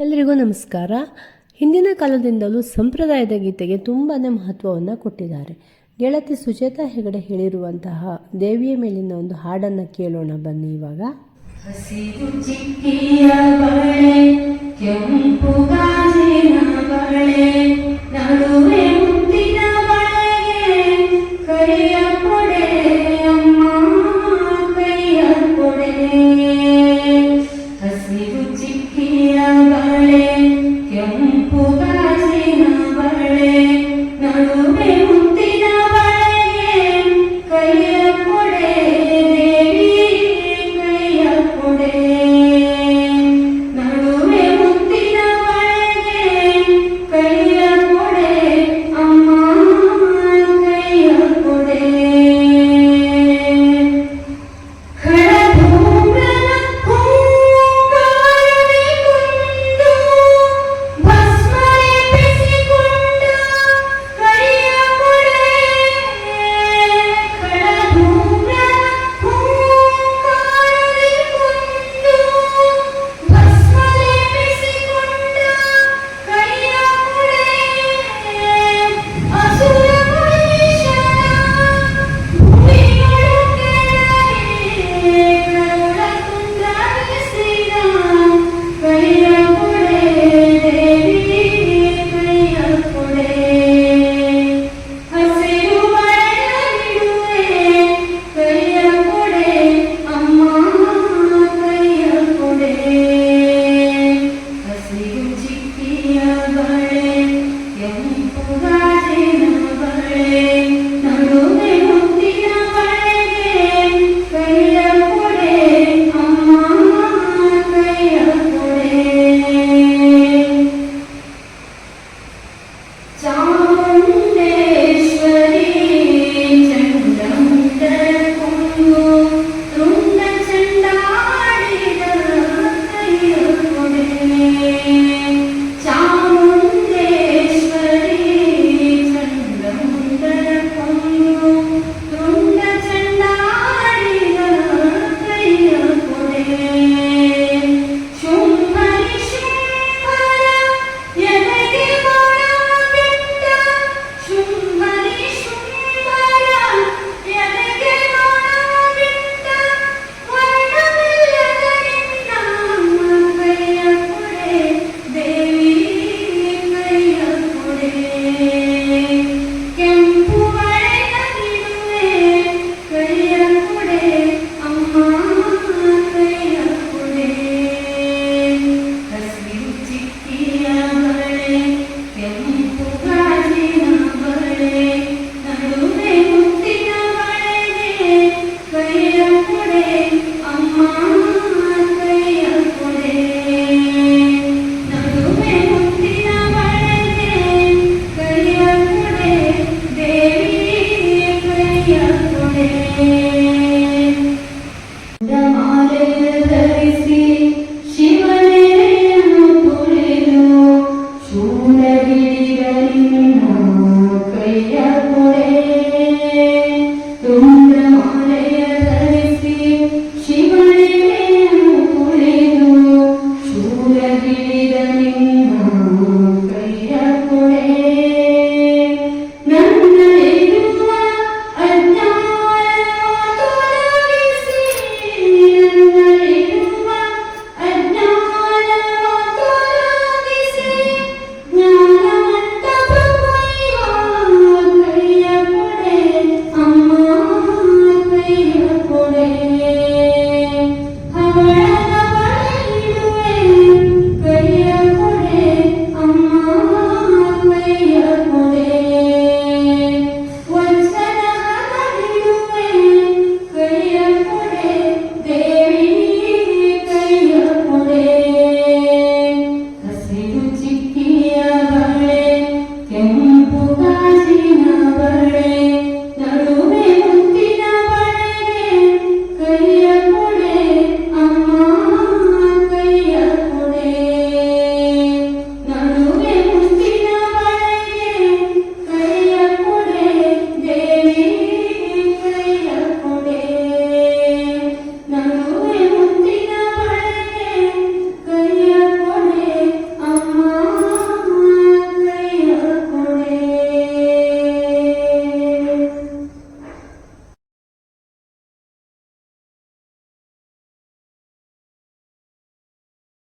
ಎಲ್ರಿಗೂ ನಮಸ್ಕಾರ. ಹಿಂದಿನ ಕಾಲದಿಂದಲೂ ಸಂಪ್ರದಾಯದ ಗೀತೆಗೆ ತುಂಬಾ ಮಹತ್ವವನ್ನು ಕೊಟ್ಟಿದ್ದಾರೆ. ಗೆಳತಿ ಸುಚೇತಾ ಹೆಗಡೆ ಹೇಳಿರುವಂತಹ ದೇವಿಯ ಮೇಲಿನ ಒಂದು ಹಾಡನ್ನು ಕೇಳೋಣ ಬನ್ನಿ ಇವಾಗ. ಹಸಿರು Yeah.